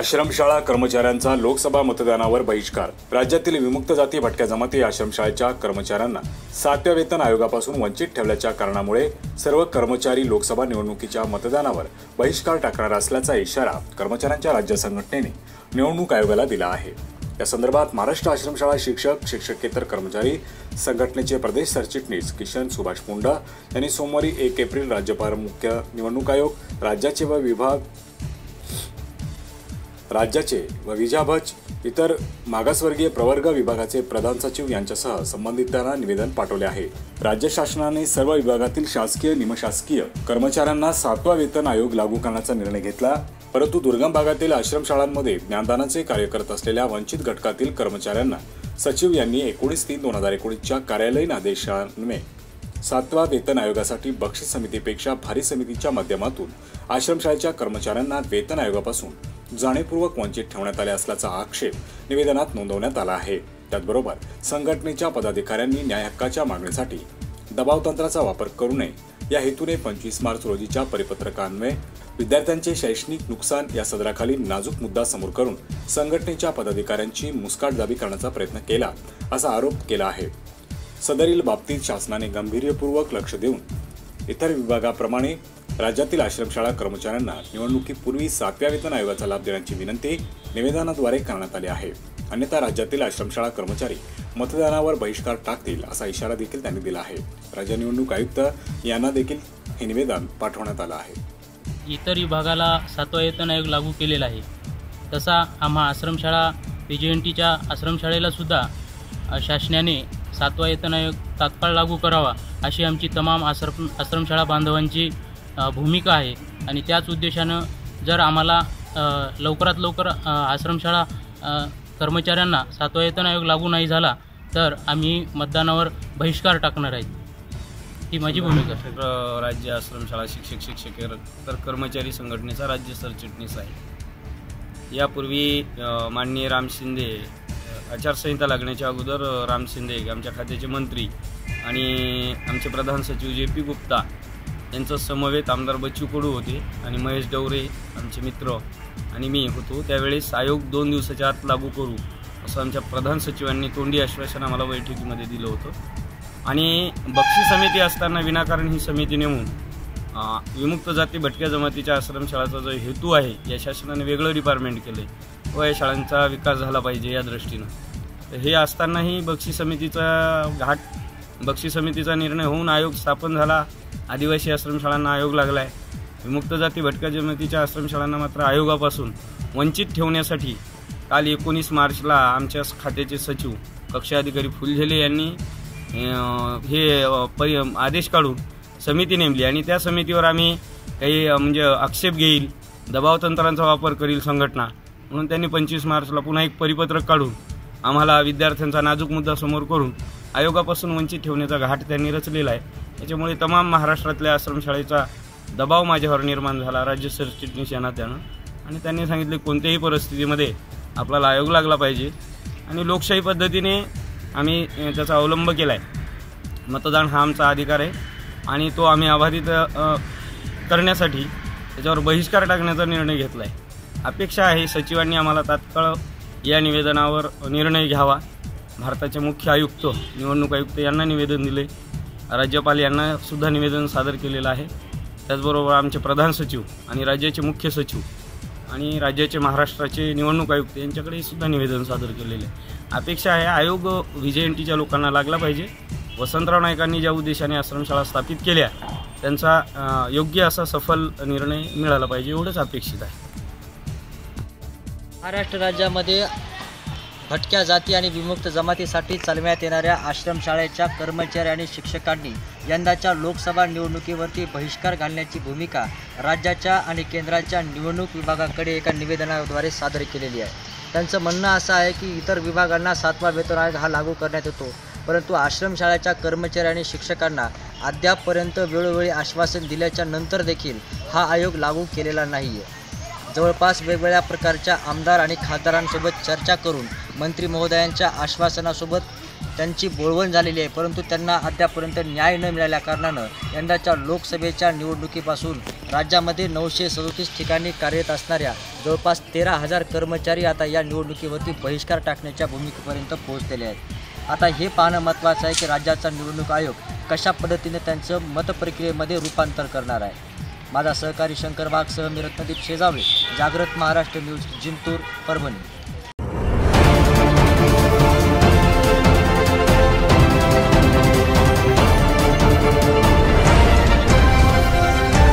आश्रमशाळा कर्मचाऱ्यांचा लोकसभा मतदानावर बहिष्कार. राज्यातील विमुक्त जाती भटक्या जमाती आश्रमशाळेच्या कर्मचाऱ्यांना सातव्या वेतन आयोगापासून वंचित ठेवल्याच्या कारणामुळे सर्व कर्मचारी लोकसभा निवडणुकीच्या मतदानावर बहिष्कार टाकणार असल्याचा इशारा कर्मचाऱ्यांच्या राज्य संघटनेने निवडणूक आयोगाला दिला आहे. या संदर्भात महाराष्ट्र आश्रमशाळा शिक्षक शिक्षकेतर कर्मचारी संघटनेचे प्रदेश सरचिटणीस किशन सुभाष मुंडा यांनी सोमवारी एक एप्रिल राज्यपाल मुख्य निवडणूक आयोग राज्याचे व विभाग राज्याचे व विजाभच इतर मागासवर्गीय प्रवर्ग विभागाचे प्रधान सचिव यांच्यासह संबंधितांना निवेदन पाठवले आहे. राज्य शासनाने सर्व विभागातील शासकीय निमशासकीय कर्मचाऱ्यांना सातवा वेतन आयोग लागू करण्याचा निर्णय घेतला. परंतु दुर्गम भागातील आश्रमशाळांमध्ये ज्ञानदानाचे कार्य करत असलेल्या वंचित घटकातील कर्मचाऱ्यांना सचिव यांनी एकोणीस तीन दोन हजार एकोणीसच्या कार्यालयीन आदेशान्वये सातवा वेतन आयोगासाठी बक्षीस समितीपेक्षा भारी समितीच्या माध्यमातून आश्रमशाळेच्या कर्मचाऱ्यांना वेतन आयोगापासून जाणीवपूर्वक वंचित ठेवण्यात आले असल्याचा आक्षेप निवेदनात नोंदवण्यात आला आहे. त्याचबरोबर संघटनेच्या पदाधिकाऱ्यांनी न्याय हक्काच्या मागणीसाठी दबावतंत्राचा वापर करू नये. या हेतूने पंचवीस मार्च रोजीच्या परिपत्रकान्वये विद्यार्थ्यांचे शैक्षणिक नुकसान या सदराखाली नाजूक मुद्दा समोर करून संघटनेच्या पदाधिकाऱ्यांची मुस्काटदाबी करण्याचा प्रयत्न केला असा आरोप केला आहे. सदरील बाबतीत शासनाने गांभीर्यपूर्वक लक्ष देऊन इतर विभागाप्रमाणे राज्यातील आश्रमशाळा कर्मचाऱ्यांना निवडणुकीपूर्वी सातव्या वेतन आयोगाचा लाभ देण्याची विनंती निवेदनाद्वारे करण्यात आली आहे. अन्यथा राज्यातील आश्रमशाळा कर्मचारी मतदानावर बहिष्कार टाकतील असा इशारा देखील त्यांनी दिला आहे. राज्य निवडणूक आयुक्त यांना देखील हे निवेदन पाठवण्यात आलं आहे. इतर विभागाला सातवा वेतन आयोग लागू केलेला आहे. तसा आम्हा आश्रमशाळा पीजीएनटीच्या एन टीच्या आश्रमशाळेला सुद्धा शासनाने सातवा वेतन आयोग तात्काळ लागू करावा अशी आमची तमाम आश्रम आश्रमशाळा बांधवांची भूमिका आहे. आणि त्याच उद्देशानं जर आम्हाला लवकरात लवकर आश्रमशाळा कर्मचाऱ्यांना सातवा वेतन आयोग लागू नाही झाला तर आम्ही मतदानावर बहिष्कार टाकणार आहे ही माझी भूमिका. राज्य आश्रमशाळा शिक्षक शिक्षक तर कर्मचारी संघटनेचा राज्य सरचिटणीस आहे. यापूर्वी माननीय राम शिंदे आचारसंहिता लागण्याच्या अगोदर राम शिंदे आमच्या खात्याचे मंत्री आणि आमचे प्रधान सचिव जे पी गुप्ता यांचं समवेत आमदार बच्चू कडू होते आणि महेश डवरे आमचे मित्र आणि मी होतो. त्यावेळेस आयोग दोन दिवसाच्या आत लागू करू असं आमच्या प्रधान सचिवांनी तोंडी आश्वासन आम्हाला बैठकीमध्ये दिलं होतं. आणि बक्षी समिती असताना विनाकारण ही समिती नेमून विमुक्त जाती भटक्या जमातीच्या आश्रमशाळाचा जो हेतू आहे या शासनाने वेगळं डिपार्टमेंट केलं आहे व या शाळांचा विकास झाला पाहिजे या दृष्टीनं. तर हे असतानाही बक्षी समितीचा घाट बक्षी समितीचा निर्णय होऊन आयोग स्थापन झाला. आदिवासी आश्रमशाळांना आयोग लागला आहे विमुक्त जाती भटक्या जमातीच्या आश्रमशाळांना मात्र आयोगापासून वंचित ठेवण्यासाठी काल एकोणीस मार्चला आमच्या खात्याचे सचिव कक्ष अधिकारी फुलझेले यांनी हे परि आदेश काढून समिती नेमली आणि त्या समितीवर आम्ही काही म्हणजे आक्षेप घेईल दबावतंत्रांचा वापर करील संघटना म्हणून त्यांनी पंचवीस मार्चला पुन्हा एक परिपत्रक काढून आम्हाला विद्यार्थ्यांचा नाजूक मुद्दा समोर करून आयोगापासून वंचित ठेवण्याचा घाट त्यांनी रचलेला आहे. त्याच्यामुळे तमाम महाराष्ट्रातल्या आश्रमशाळेचा दबाव माझ्यावर निर्माण झाला राज्य सरचिटणीस यांना त्यानं. आणि त्यांनी सांगितले कोणत्याही परिस्थितीमध्ये आपल्याला आयोग लागला पाहिजे. आणि लोकशाही पद्धतीने आम्ही त्याचा अवलंब केला आहे मतदान हा आमचा अधिकार आहे. आणि तो आम्ही अबाधित करण्यासाठी त्याच्यावर बहिष्कार टाकण्याचा निर्णय घेतला आहे अपेक्षा आहे सचिवांनी आम्हाला तात्काळ या निवेदनावर निर्णय घ्यावा. भारताचे मुख्य आयुक्त निवडणूक आयुक्त यांना निवेदन दिले. राज्यपाल यांना सुद्धा निवेदन सादर केलेलं आहे. त्याचबरोबर आमचे प्रधान सचिव आणि राज्याचे मुख्य सचिव आणि राज्याचे महाराष्ट्राचे निवडणूक आयुक्त यांच्याकडे सुद्धा निवेदन सादर केलेले आहे. अपेक्षा आहे आयोग व्ही एन टीच्या लोकांना लागला पाहिजे. वसंतराव नाईकांनी ज्या उद्देशाने आश्रमशाळा स्थापित केल्या त्यांचा योग्य असा सफल निर्णय मिळाला पाहिजे एवढंच अपेक्षित आहे. महाराष्ट्र राज्यामध्ये भटक्या जाती आणि विमुक्त जमातीसाठी चालवण्यात येणाऱ्या आश्रमशाळेच्या कर्मचारी आणि शिक्षकांनी यंदाच्या लोकसभा निवडणुकीवरती बहिष्कार घालण्याची भूमिका राज्याच्या आणि केंद्राच्या निवडणूक विभागाकडे एका निवेदनाद्वारे सादर केलेली आहे. त्यांचं म्हणणं असं आहे की इतर विभागांना सातवा वेतन आयोग हा लागू करण्यात येतो परंतु आश्रमशाळेच्या कर्मचारी आणि शिक्षकांना अद्यापपर्यंत वेळोवेळी आश्वासन दिल्याच्या नंतर देखील हा आयोग लागू केलेला नाही आहे जवळपास वेगवेगळ्या प्रकारच्या आमदार आणि खासदारांसोबत चर्चा करून मंत्री महोदयांच्या आश्वासनासोबत त्यांची बोळवण झालेली आहे. परंतु त्यांना अद्यापर्यंत न्याय न मिळाल्या कारणानं यंदाच्या लोकसभेच्या निवडणुकीपासून राज्यामध्ये नऊशे सदोतीस ठिकाणी कार्यरत असणाऱ्या जवळपास तेरा हजार कर्मचारी आता या निवडणुकीवरती बहिष्कार टाकण्याच्या भूमिकेपर्यंत पोहोचलेले आहेत. आता हे पाहणं महत्त्वाचं आहे की राज्याचा निवडणूक आयोग कशा पद्धतीने त्यांचं मतप्रक्रियेमध्ये रूपांतर करणार आहे. माझा सहकारी शंकर वाघसह मी रत्नदीप शेजावळे. जागृत महाराष्ट्र न्यूज जिंतूर परभणी.